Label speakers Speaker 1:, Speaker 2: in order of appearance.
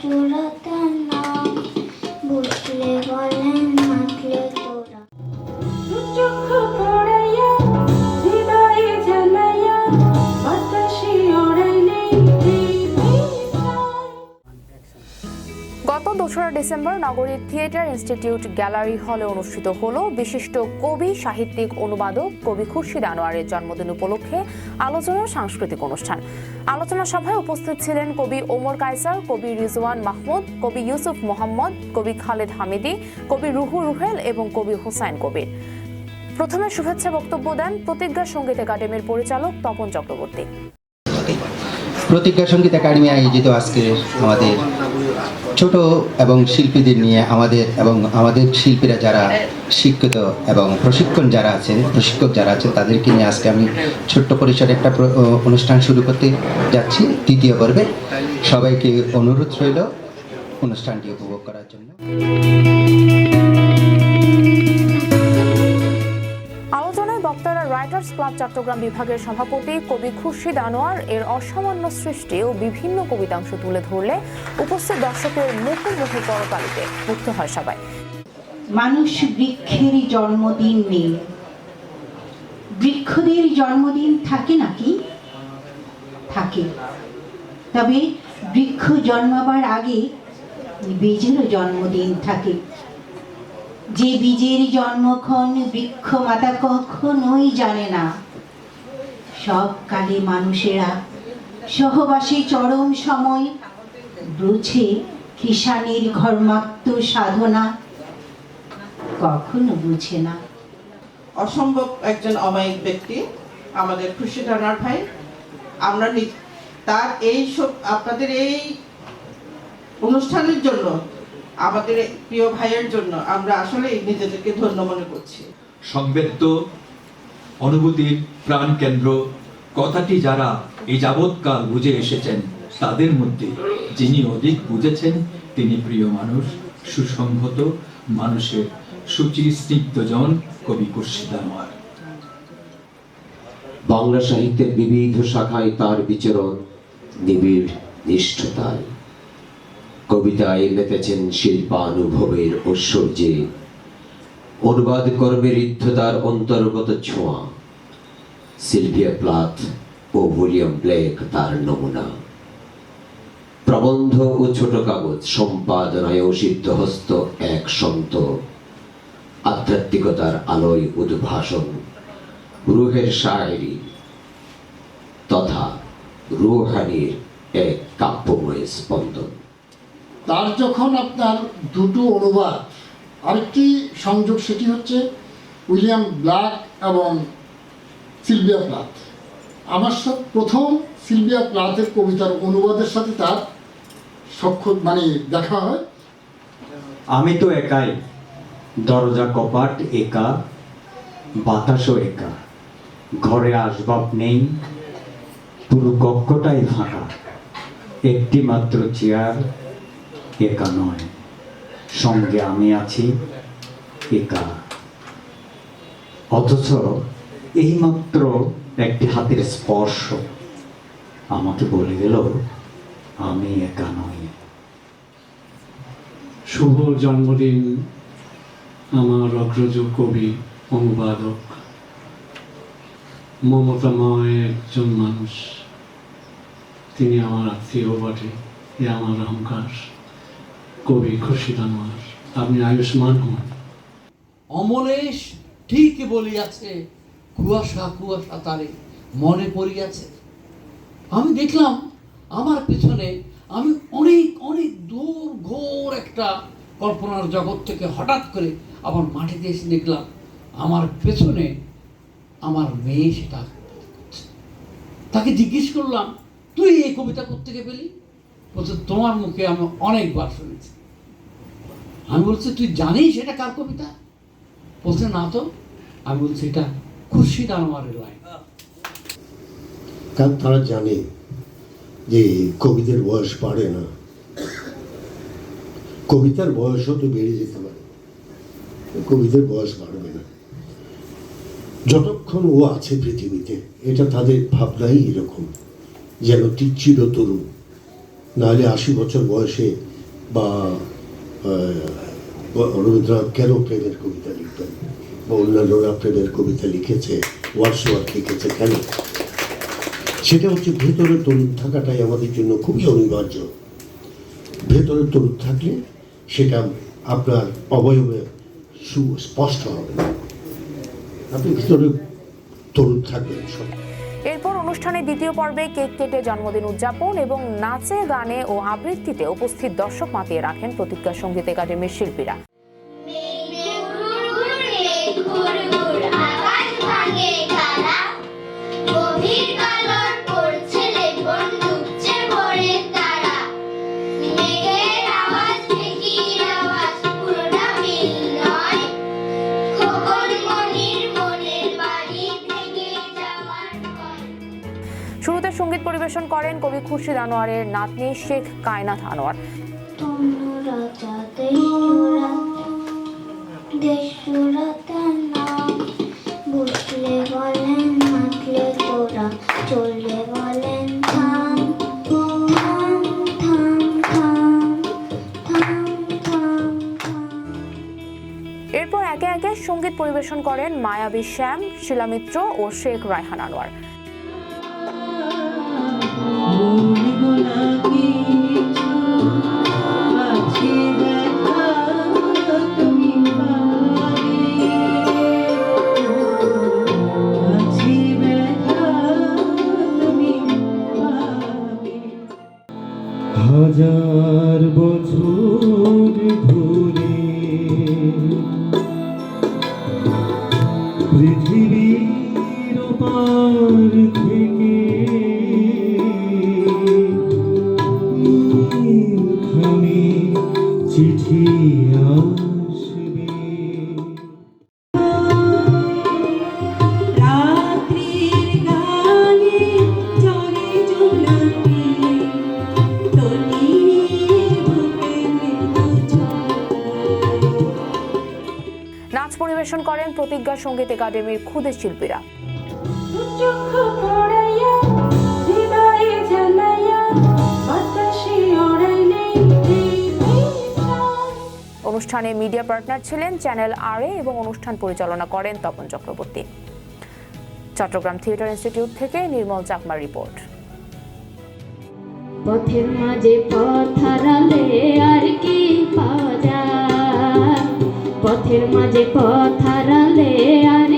Speaker 1: সুরা তার
Speaker 2: ডিসেম্বর নগরীর থিয়েটার ইনস্টিটিউট গ্যালারি হলে অনুষ্ঠিত হল বিশিষ্ট কবি, সাহিত্যিক, অনুবাদক কবি খুরশিদ আনোয়ারের জন্মদিন উপলক্ষে আলোচনা সাংস্কৃতিক অনুষ্ঠান। আলোচনা সভায় উপস্থিত ছিলেন কবি ওমর কায়সার, কবি রিজওয়ান মাহমুদ, কবি ইউসুফ মোহাম্মদ, কবি খালেদ হামিদি, কবি রুহু রুহেল এবং কবি হোসাইন কবির। প্রথমে শুভেচ্ছা বক্তব্য দেন প্রতিজ্ঞা সংগীত একাডেমির পরিচালক তপন চক্রবর্তী।
Speaker 3: প্রতিজ্ঞা সংগীত একাডেমি আয়োজিত আজকে আমাদের ছোট এবং শিল্পীদের নিয়ে আমাদের এবং আমাদের শিল্পীরা যারা শিক্ষিত এবং প্রশিক্ষণ যারা আছেন, প্রশিক্ষক যারা আছেন, তাদেরকে নিয়ে আজকে আমি ছোট্ট পরিসরে একটা অনুষ্ঠান শুরু করতে যাচ্ছি। তৃতীয় পর্বে সবাইকে অনুরোধ রইল অনুষ্ঠানটি উপভোগ করার জন্য।
Speaker 2: ক্লাব চট্টগ্রাম বিভাগের সভাপতি কবি খুরশিদ আনোয়ার এর অসামান্য সৃষ্টি ও বিভিন্ন কবিতাংশ তুলে ধরলে উপস্থিত দর্শকের মুখোমুখি করতালিতে মুক্ত হয় সবাই।
Speaker 4: মানুষ বৃক্ষেরই জন্মদিন নেই। বৃক্ষদের জন্মদিন থাকে নাকি? থাকে। তবে বৃক্ষ জন্মাবার আগে বীজেরও জন্মদিন থাকে। যে বীজের জন্মক্ষণ বৃক্ষ মাতা কখনোই জানে না। সব কালে মানুষেরা সহবাসে চরম সময় বুঝে কিষানের ঘর্মাত্ম সাধনা কখনো বুঝে না।
Speaker 5: অসম্ভব একজন অমায়িক ব্যক্তি, আমাদের খুশি রানার ভাই। আমরা তার এই সব আপনাদের এই অনুষ্ঠানের জন্য আমাদের প্রিয় ভাইয়ের জন্য আমরা আসলে নিজেদেরকে ধন্য মনে করছি।
Speaker 6: সংবেদ্য অনুভূতির প্রাণকেন্দ্র কথাটি যারা এই যাবৎকাল বুঝে এসেছেন তাদের মধ্যে যিনি অধিক বুঝেছেন তিনি প্রিয় মানুষ সুসংহত মানুষের সুচি স্নিগ্ধজন কবি খুরশিদ আনোয়ার।
Speaker 7: বাংলা সাহিত্যের বিবিধ শাখায় তার বিচরণ নিবিড় নিষ্ঠতায়। কবিতায় মেতেছেন শিল্পানুভবের ঐশ্বর্যে। অনুবাদ কর্মের ঋদ্ধতার অন্তর্গত ছোঁয়া। সিলভিয়া প্লাথ ও উইলিয়াম ব্লেক তার নমুনা। প্রবন্ধ ও ছোট কাগজ সম্পাদনায় সিদ্ধহস্ত এক সন্ত। আধ্যাত্মিকতার আলোয় উদ্ভাসন রুহের শায়েরি তথা রুহানির এক কাব্যময় স্পন্দন।
Speaker 8: তার যখন আপনার দুটো অনুবাদ, আরেকটি সংযোগ সেটি হচ্ছে উইলিয়াম ব্ল্যাক এবং সিলভিয়া প্লাথ আমার সাথে প্রথম সিলভিয়া প্লাথের কবিতার অনুবাদের সাথে তার সক্ষ মানে দেখা হয়।
Speaker 9: আমি তো একাই, দরজা কপাট একা, বাতাসও একা, ঘরে আসবাব নেই, পুরো কক্ষটাই ফাঁকা একটি মাত্র চেয়ার একা নয়, সঙ্গে আমি আছি একা। অথচ এইমাত্র একটি হাতের স্পর্শ আমাকে বলে গেল, আমি একা নই।
Speaker 10: শুভ জন্মদিন, আমার অগ্রজ কবি, অনুবাদক মমতাময় একজন মানুষ। তিনি আমার আত্মীয় বটে, এ আমার অহংকার। কবি খুরশিদ আনোয়ার, আপনি আয়ুষ্মান হন
Speaker 11: অমলেশ ঠিক বলিয়াছে, কুয়াশা কুয়াশা তারে মনে পড়িয়াছে। আমি দেখলাম, আমার পেছনে আমি অনেক অনেক দূর, ঘোর একটা কল্পনার জগৎ থেকে হঠাৎ করে আবার মাটিতে এসে দেখলাম, আমার পেছনে আমার মেয়ে সেটা তাকে জিজ্ঞেস করলাম, তুই এই কবিতা করতে পেলি? বলছে, তোমার মুখে আমি অনেকবার শুনেছি। আমি বলছি, তুই জানিস এটা কার কবিতা? বলছে, না তো। আমি বলছি, এটা খুরশিদ আনোয়ারের লাইন।
Speaker 12: কারণ তারা জানে যে কবিদের বয়স বাড়ে না। কবিতার বয়সও তো বেড়ে যেতে পারে। কবিদের বয়স বাড়বে না। যতক্ষণ ও আছে পৃথিবীতে, এটা তাদের ভাবনাই এরকম, যেন চিরতরুণ নাহলে আশি বছর বয়সে বা রবীন্দ্রনাথ কেন প্রেমের কবিতা লিখতেন? বা অন্যান্যরা প্রেমের কবিতা লিখেছে ওয়ার্ডসওয়ার্থ লিখেছে কেন? সেটা হচ্ছে ভেতরে তরুণ থাকাটাই আমাদের জন্য খুবই অনিবার্য। ভেতরে তরুণ থাকলে সেটা আপনার অবয়বে সুস্পষ্ট হবে। আপনি ভিতরে তরুণ থাকবেন সব।
Speaker 2: এরপর অনুষ্ঠানের দ্বিতীয় পর্বে কেক কেটে জন্মদিন উদযাপন এবং নাচে, গানে ও আবৃত্তিতে উপস্থিত দর্শক মাতিয়ে রাখেন প্রতিজ্ঞা সংগীত একাডেমির শিল্পীরা।
Speaker 1: গভীর
Speaker 2: সংগীত পরিবেশন করেন কবি খুরশিদ আনোয়ারের নাতনি শেখ কায়নাথ আনোয়ার।
Speaker 1: বলেন তোরা বলেন
Speaker 2: এরপর একে একে সংগীত পরিবেশন করেন মায়াবী শ্যাম শিলামিত্র ও শেখ রায়হান আনোয়ার।
Speaker 10: হাজার বছর ধরে পৃথিবীর পার থেকে চিঠি আসবে
Speaker 2: পরিবেশন করেন প্রতিজ্ঞা সংগীত একাডেমির ক্ষুদে শিল্পীরা। অনুষ্ঠানে মিডিয়া পার্টনার ছিলেন চ্যানেল আর এবং অনুষ্ঠান পরিচালনা করেন তপন চক্রবর্তী। চট্টগ্রাম থিয়েটার ইনস্টিটিউট থেকে নির্মল চাকমার রিপোর্ট।
Speaker 13: পথের মাঝে মাঝে কথা রালে আর